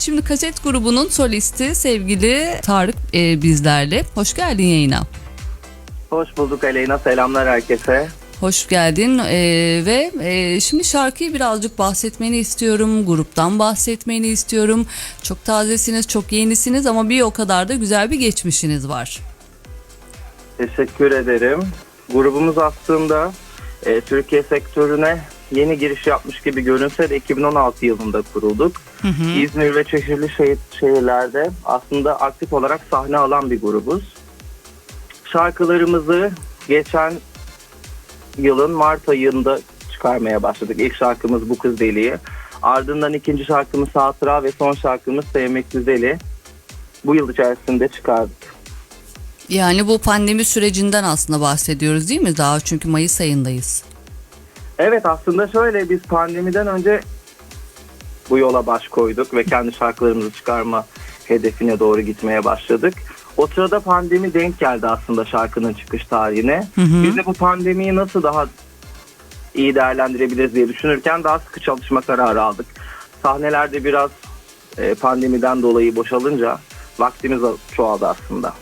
Şimdi kaset grubunun solisti sevgili Tarık e, bizlerle. Hoş geldin yayına. Hoş bulduk Aleyna. Selamlar herkese. Hoş geldin e, ve e, şimdi şarkıyı birazcık bahsetmeni istiyorum. Gruptan bahsetmeni istiyorum. Çok tazesiniz, çok yenisiniz ama bir o kadar da güzel bir geçmişiniz var. Teşekkür ederim. Grubumuz aslında e, Türkiye sektörüne yeni giriş yapmış gibi görünse de 2016 yılında kurulduk. İzmir ve çeşitli şehir, şehirlerde aslında aktif olarak sahne alan bir grubuz. Şarkılarımızı geçen yılın Mart ayında çıkarmaya başladık. İlk şarkımız Bu Kız Deli'yi. Ardından ikinci şarkımız Hatıra ve son şarkımız Sevmek Güzeli. Bu yıl içerisinde çıkardık. Yani bu pandemi sürecinden aslında bahsediyoruz değil mi? Daha çünkü Mayıs ayındayız. Evet aslında şöyle biz pandemiden önce bu yola baş koyduk ve kendi şarkılarımızı çıkarma hedefine doğru gitmeye başladık. O sırada pandemi denk geldi aslında şarkının çıkış tarihine. Hı hı. Biz de bu pandemiyi nasıl daha iyi değerlendirebiliriz diye düşünürken daha sıkı çalışma kararı aldık. Sahnelerde biraz e, pandemiden dolayı boşalınca vaktimiz çoğaldı aslında.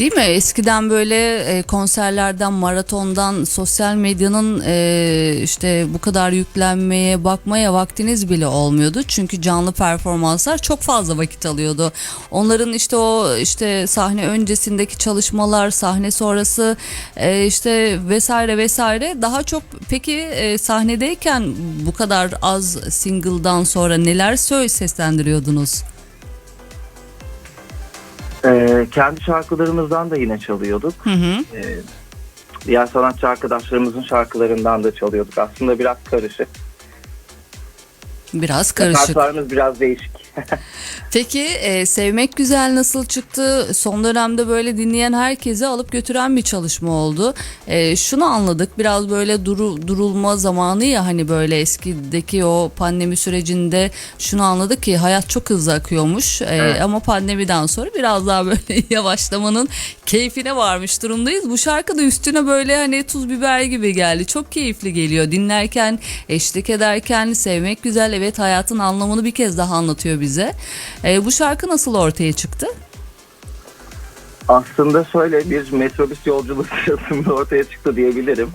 Değil mi? Eskiden böyle e, konserlerden, maratondan, sosyal medyanın e, işte bu kadar yüklenmeye, bakmaya vaktiniz bile olmuyordu. Çünkü canlı performanslar çok fazla vakit alıyordu. Onların işte o işte sahne öncesindeki çalışmalar, sahne sonrası e, işte vesaire vesaire daha çok peki sahnedeyken bu kadar az single'dan sonra neler söyle seslendiriyordunuz? E, kendi şarkılarımızdan da yine çalıyorduk. Hı hı. Ee, diğer sanatçı arkadaşlarımızın şarkılarından da çalıyorduk. Aslında biraz karışık. Biraz karışık. Repertuarımız biraz değişik. Peki e, Sevmek Güzel nasıl çıktı? Son dönemde böyle dinleyen herkesi alıp götüren bir çalışma oldu. E, şunu anladık biraz böyle duru, durulma zamanı ya hani böyle eskideki o pandemi sürecinde şunu anladık ki hayat çok hızlı akıyormuş. E, Evet. Ama pandemiden sonra biraz daha böyle yavaşlamanın keyfine varmış durumdayız. Bu şarkı da üstüne böyle hani tuz biber gibi geldi. Çok keyifli geliyor. Dinlerken, eşlik ederken sevmek güzel. Evet hayatın anlamını bir kez daha anlatıyor bize. E, bu şarkı nasıl ortaya çıktı? Aslında şöyle bir metrobüs yolculuğu sırasında ortaya çıktı diyebilirim.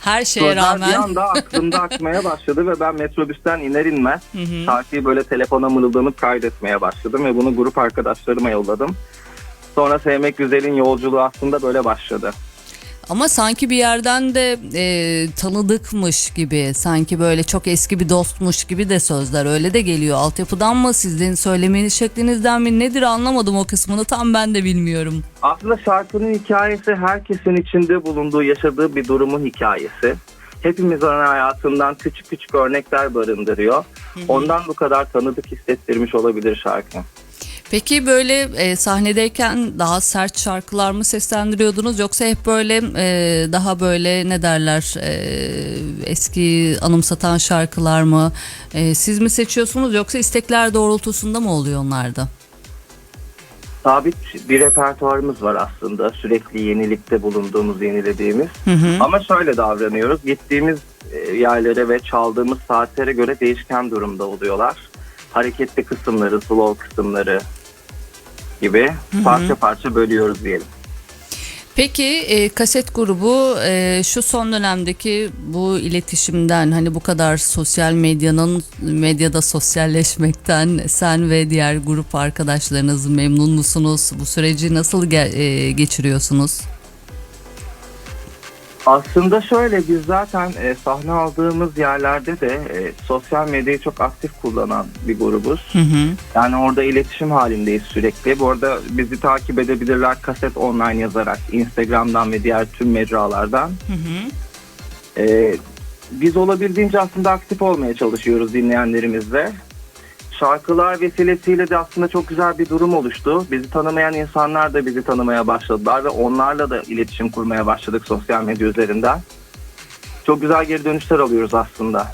Her şeye Sözler bir rağmen. anda aklımda akmaya başladı ve ben metrobüsten iner inmez Hı hı. şarkıyı böyle telefona mırıldanıp kaydetmeye başladım ve bunu grup arkadaşlarıma yolladım. Sonra Sevmek Güzel'in yolculuğu aslında böyle başladı. Ama sanki bir yerden de e, tanıdıkmış gibi, sanki böyle çok eski bir dostmuş gibi de sözler öyle de geliyor. Altyapıdan mı, sizin söylemeniz şeklinizden mi nedir anlamadım o kısmını tam ben de bilmiyorum. Aslında şarkının hikayesi herkesin içinde bulunduğu, yaşadığı bir durumun hikayesi. Hepimizin hayatından küçük küçük örnekler barındırıyor. Ondan bu kadar tanıdık hissettirmiş olabilir şarkı. Peki böyle e, sahnedeyken daha sert şarkılar mı seslendiriyordunuz yoksa hep böyle e, daha böyle ne derler e, eski anımsatan şarkılar mı E, siz mi seçiyorsunuz yoksa istekler doğrultusunda mı oluyor onlarda? Sabit bir repertuarımız var aslında. Sürekli yenilikte bulunduğumuz, yenilediğimiz. Hı hı. Ama şöyle davranıyoruz. Gittiğimiz e, yerlere ve çaldığımız saatlere göre değişken durumda oluyorlar. Hareketli kısımları, slow kısımları gibi parça parça bölüyoruz diyelim. Peki e, kaset grubu e, şu son dönemdeki bu iletişimden hani bu kadar sosyal medyanın medyada sosyalleşmekten sen ve diğer grup arkadaşlarınız memnun musunuz? Bu süreci nasıl ge- e, geçiriyorsunuz? Aslında şöyle biz zaten e, sahne aldığımız yerlerde de e, sosyal medyayı çok aktif kullanan bir grubuz. Hı hı. Yani orada iletişim halindeyiz sürekli. Bu arada bizi takip edebilirler kaset online yazarak Instagram'dan ve diğer tüm mecralardan. Hı hı. Ee, biz olabildiğince aslında aktif olmaya çalışıyoruz dinleyenlerimizle. Şarkılar vesilesiyle de aslında çok güzel bir durum oluştu. Bizi tanımayan insanlar da bizi tanımaya başladılar ve onlarla da iletişim kurmaya başladık sosyal medya üzerinden. Çok güzel geri dönüşler alıyoruz aslında.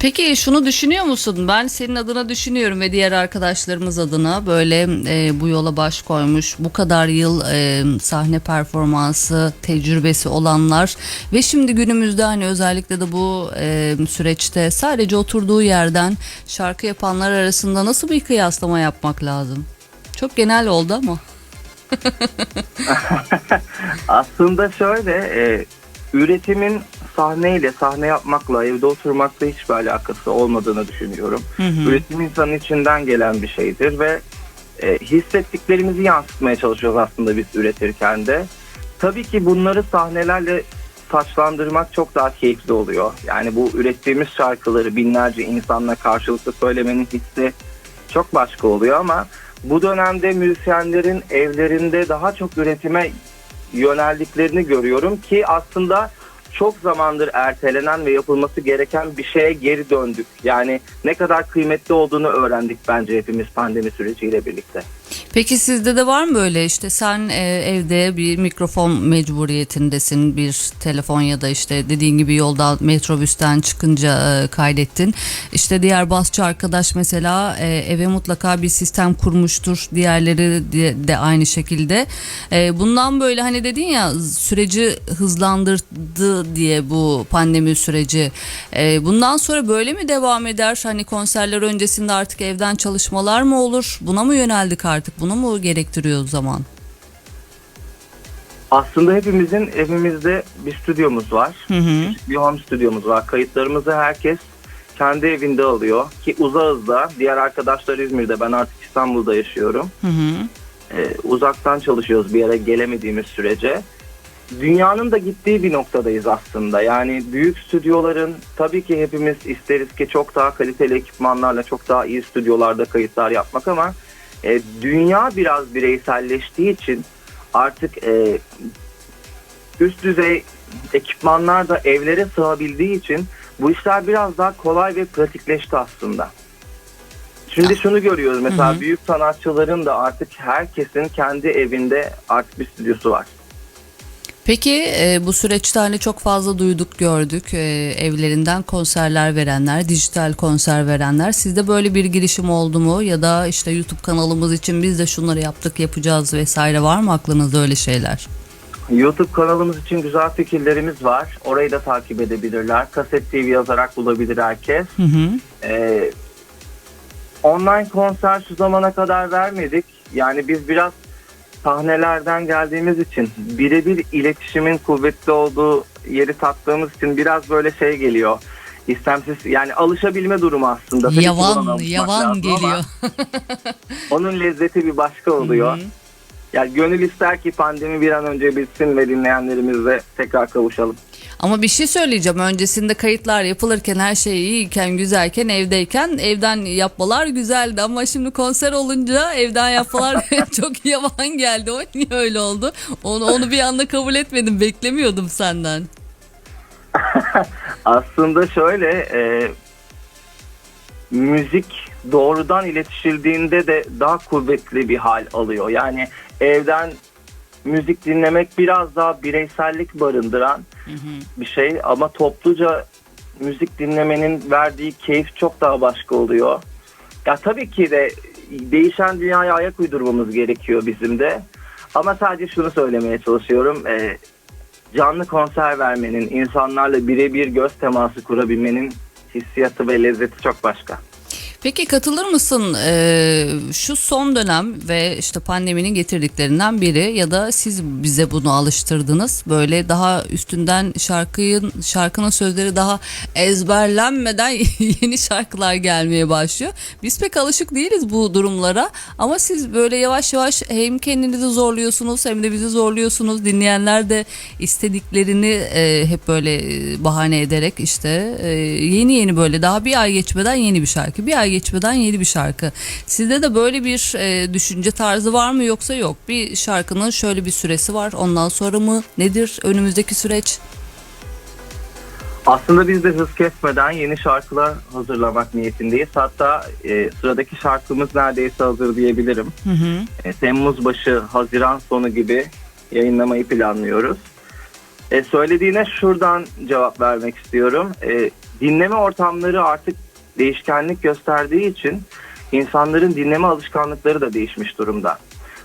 Peki şunu düşünüyor musun? Ben senin adına düşünüyorum ve diğer arkadaşlarımız adına böyle e, bu yola baş koymuş, bu kadar yıl e, sahne performansı tecrübesi olanlar ve şimdi günümüzde hani özellikle de bu e, süreçte sadece oturduğu yerden şarkı yapanlar arasında nasıl bir kıyaslama yapmak lazım? Çok genel oldu ama. Aslında şöyle e, üretimin sahneyle, sahne yapmakla, evde oturmakla hiçbir alakası olmadığını düşünüyorum. Üretim insanın içinden gelen bir şeydir ve e, hissettiklerimizi yansıtmaya çalışıyoruz aslında biz üretirken de. Tabii ki bunları sahnelerle taçlandırmak çok daha keyifli oluyor. Yani bu ürettiğimiz şarkıları binlerce insanla karşılıklı söylemenin hissi çok başka oluyor ama bu dönemde müzisyenlerin evlerinde daha çok üretime yöneldiklerini görüyorum ki aslında çok zamandır ertelenen ve yapılması gereken bir şeye geri döndük. Yani ne kadar kıymetli olduğunu öğrendik bence hepimiz pandemi süreciyle birlikte. Peki sizde de var mı böyle işte sen e, evde bir mikrofon mecburiyetindesin bir telefon ya da işte dediğin gibi yolda metrobüsten çıkınca e, kaydettin. İşte diğer basçı arkadaş mesela e, eve mutlaka bir sistem kurmuştur diğerleri de, de aynı şekilde. E, bundan böyle hani dedin ya süreci hızlandırdı diye bu pandemi süreci. E, bundan sonra böyle mi devam eder? Hani konserler öncesinde artık evden çalışmalar mı olur? Buna mı yöneldik artık? Bunu mu gerektiriyor zaman? Aslında hepimizin evimizde bir stüdyomuz var. Hı hı. Bir home stüdyomuz var. Kayıtlarımızı herkes kendi evinde alıyor. Ki uzağız da. Diğer arkadaşlar İzmir'de. Ben artık İstanbul'da yaşıyorum. Hı hı. Ee, uzaktan çalışıyoruz bir yere gelemediğimiz sürece. Dünyanın da gittiği bir noktadayız aslında. Yani büyük stüdyoların tabii ki hepimiz isteriz ki çok daha kaliteli ekipmanlarla çok daha iyi stüdyolarda kayıtlar yapmak ama e, dünya biraz bireyselleştiği için artık e, üst düzey ekipmanlar da evlere sığabildiği için bu işler biraz daha kolay ve pratikleşti aslında. Şimdi şunu görüyoruz mesela Hı hı. büyük sanatçıların da artık herkesin kendi evinde artık bir stüdyosu var. Peki e, bu süreçte hani çok fazla duyduk gördük e, evlerinden konserler verenler, dijital konser verenler. Sizde böyle bir girişim oldu mu ya da işte YouTube kanalımız için biz de şunları yaptık yapacağız vesaire var mı aklınızda öyle şeyler? YouTube kanalımız için güzel fikirlerimiz var. Orayı da takip edebilirler. Kaset TV yazarak bulabilir herkes. Hı hı. Ee, online konser şu zamana kadar vermedik. Yani biz biraz sahnelerden geldiğimiz için birebir iletişimin kuvvetli olduğu yeri tattığımız için biraz böyle şey geliyor. İstemsiz yani alışabilme durumu aslında. Tabii Yavan, yavan geliyor. Onun lezzeti bir başka oluyor. Hı hı. Yani gönül ister ki pandemi bir an önce bitsin ve dinleyenlerimizle tekrar kavuşalım. Ama bir şey söyleyeceğim. Öncesinde kayıtlar yapılırken her şey iyiyken, güzelken, evdeyken evden yapmalar güzeldi. Ama şimdi konser olunca evden yapmalar çok yavan geldi. O niye öyle oldu? Onu, onu bir anda kabul etmedim. Beklemiyordum senden. Aslında şöyle e, müzik doğrudan iletişildiğinde de daha kuvvetli bir hal alıyor. Yani evden müzik dinlemek biraz daha bireysellik barındıran bir şey ama topluca müzik dinlemenin verdiği keyif çok daha başka oluyor. Ya tabii ki de değişen dünyaya ayak uydurmamız gerekiyor bizim de. Ama sadece şunu söylemeye çalışıyorum. E, canlı konser vermenin, insanlarla birebir göz teması kurabilmenin hissiyatı ve lezzeti çok başka. Peki katılır mısın Ee, şu son dönem ve işte pandeminin getirdiklerinden biri ya da siz bize bunu alıştırdınız böyle daha üstünden şarkının şarkının sözleri daha ezberlenmeden yeni şarkılar gelmeye başlıyor. Biz pek alışık değiliz bu durumlara ama siz böyle yavaş yavaş hem kendinizi zorluyorsunuz hem de bizi zorluyorsunuz. Dinleyenler de istediklerini e, hep böyle e, bahane ederek işte e, yeni yeni böyle daha bir ay geçmeden yeni bir şarkı bir ay geçmeden yeni bir şarkı. Sizde de böyle bir e, düşünce tarzı var mı yoksa yok? Bir şarkının şöyle bir süresi var ondan sonra mı nedir önümüzdeki süreç? Aslında biz de hız kesmeden yeni şarkılar hazırlamak niyetindeyiz. Hatta e, sıradaki şarkımız neredeyse hazır diyebilirim. Hı hı. E, Temmuz başı, Haziran sonu gibi yayınlamayı planlıyoruz. E, söylediğine şuradan cevap vermek istiyorum. E, dinleme ortamları artık değişkenlik gösterdiği için insanların dinleme alışkanlıkları da değişmiş durumda.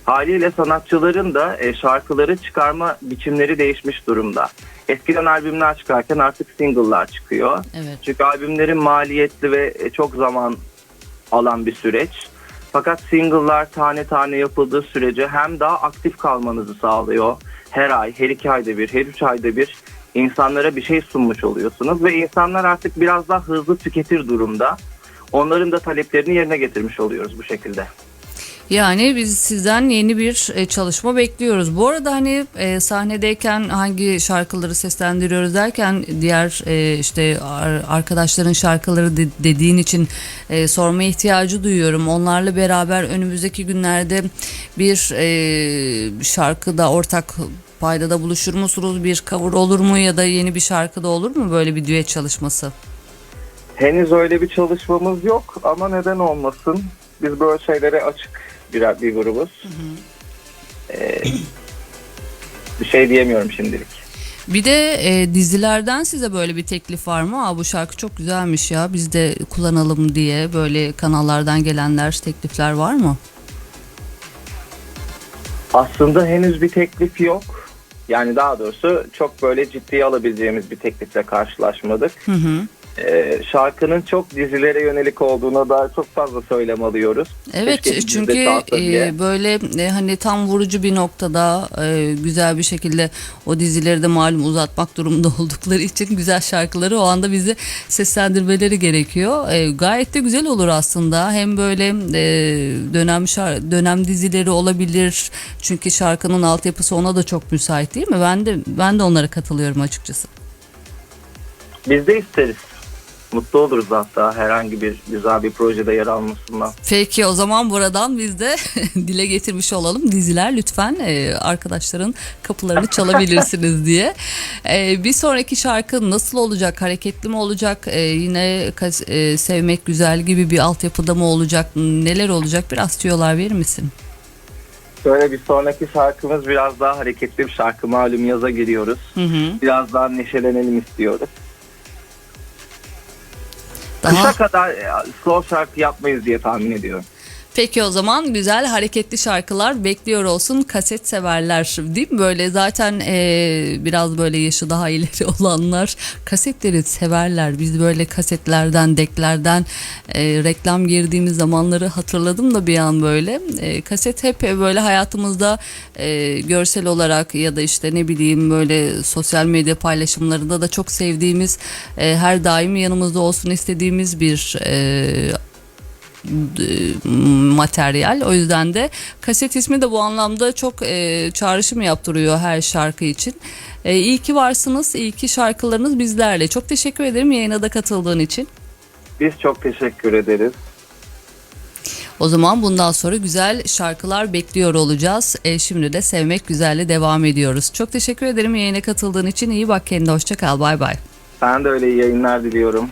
Haliyle sanatçıların da e, şarkıları çıkarma biçimleri değişmiş durumda. Eskiden albümler çıkarken artık single'lar çıkıyor. Evet. Çünkü albümlerin maliyetli ve e, çok zaman alan bir süreç. Fakat single'lar tane tane yapıldığı sürece hem daha aktif kalmanızı sağlıyor. Her ay, her iki ayda bir, her üç ayda bir insanlara bir şey sunmuş oluyorsunuz. Ve insanlar artık biraz daha hızlı tüketir durumda. Onların da taleplerini yerine getirmiş oluyoruz bu şekilde. Yani biz sizden yeni bir e, çalışma bekliyoruz. Bu arada hani e, sahnedeyken hangi şarkıları seslendiriyoruz derken diğer e, işte ar- arkadaşların şarkıları de- dediğin için e, sorma ihtiyacı duyuyorum. Onlarla beraber önümüzdeki günlerde bir e, şarkıda ortak paydada buluşur musunuz? Bir cover olur mu ya da yeni bir şarkıda olur mu böyle bir düet çalışması? Henüz öyle bir çalışmamız yok ama neden olmasın? Biz böyle şeylere açık bir, bir grubuz. Ee, bir şey diyemiyorum şimdilik. Bir de e, dizilerden size böyle bir teklif var mı? Aa, bu şarkı çok güzelmiş ya biz de kullanalım diye böyle kanallardan gelenler teklifler var mı? Aslında henüz bir teklif yok. Yani daha doğrusu çok böyle ciddiye alabileceğimiz bir teklifle karşılaşmadık. Hı hı. Ee, şarkının çok dizilere yönelik olduğuna dair çok fazla söylem alıyoruz. Evet Keşke çünkü e, böyle e, hani tam vurucu bir noktada e, güzel bir şekilde o dizileri de malum uzatmak durumunda oldukları için güzel şarkıları o anda bizi seslendirmeleri gerekiyor. E, gayet de güzel olur aslında. Hem böyle e, dönem şar- dönem dizileri olabilir. Çünkü şarkının altyapısı ona da çok müsait değil mi? Ben de ben de onlara katılıyorum açıkçası. Biz de isteriz. Mutlu oluruz hatta herhangi bir güzel bir projede yer almasından. Peki o zaman buradan biz de dile getirmiş olalım. Diziler lütfen e, arkadaşların kapılarını çalabilirsiniz diye. E, bir sonraki şarkı nasıl olacak? Hareketli mi olacak? E, yine e, sevmek güzel gibi bir altyapıda mı olacak? Neler olacak? Biraz tüyolar verir misin? Şöyle bir sonraki şarkımız biraz daha hareketli bir şarkı. Malum yaza giriyoruz. Hı hı. Biraz daha neşelenelim istiyoruz. Daha kadar e, slow şarkı yapmayız diye tahmin ediyorum. Peki o zaman güzel hareketli şarkılar bekliyor olsun kaset severler değil mi? Böyle zaten e, biraz böyle yaşı daha ileri olanlar kasetleri severler. Biz böyle kasetlerden, deklerden e, reklam girdiğimiz zamanları hatırladım da bir an böyle. E, kaset hep böyle hayatımızda e, görsel olarak ya da işte ne bileyim böyle sosyal medya paylaşımlarında da çok sevdiğimiz, e, her daim yanımızda olsun istediğimiz bir e, materyal. O yüzden de kaset ismi de bu anlamda çok e, çağrışım yaptırıyor her şarkı için. E, iyi ki varsınız. iyi ki şarkılarınız bizlerle. Çok teşekkür ederim yayına da katıldığın için. Biz çok teşekkür ederiz. O zaman bundan sonra güzel şarkılar bekliyor olacağız. E, şimdi de Sevmek Güzel'le devam ediyoruz. Çok teşekkür ederim yayına katıldığın için. İyi bak kendine. Hoşça kal. Bay bay. Ben de öyle iyi yayınlar diliyorum.